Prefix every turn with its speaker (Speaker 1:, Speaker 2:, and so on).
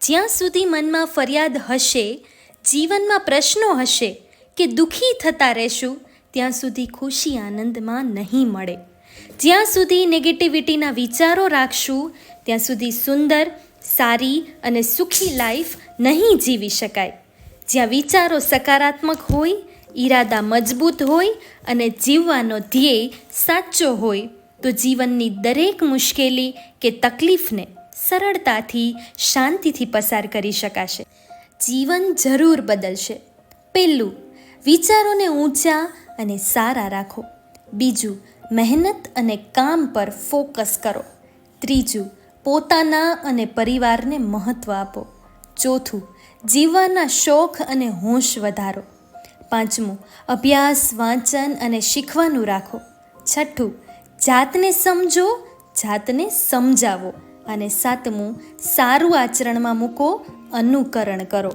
Speaker 1: જ્યાં સુધી મનમાં ફરિયાદ હશે, જીવનમાં પ્રશ્નો હશે કે દુઃખી થતા રહેશું, ત્યાં સુધી ખુશી આનંદમાં નહીં મળે. જ્યાં સુધી નેગેટિવિટીના વિચારો રાખશું, ત્યાં સુધી સુંદર, સારી અને સુખી લાઈફ નહીં જીવી શકાય. જ્યાં વિચારો સકારાત્મક હોય, ઈરાદા મજબૂત હોય અને જીવવાનો ધ્યેય સાચો હોય, તો જીવનની દરેક મુશ્કેલી કે તકલીફને સરળતાથી, શાંતિથી પસાર કરી શકાશે. જીવન જરૂર બદલશે. પહેલું, વિચારોને ઊંચા અને સારા રાખો. બીજું, મહેનત અને કામ પર ફોકસ કરો. ત્રીજું, પોતાના અને પરિવારને મહત્ત્વ આપો. ચોથું, જીવવાના શોખ અને હોશ વધારો. પાંચમું, અભ્યાસ, વાંચન અને શીખવાનું રાખો. છઠ્ઠું, જાતને સમજો, જાતને સમજાવો. અને સાતમું સારું આચરણમાં મૂકો અનુકરણ કરો.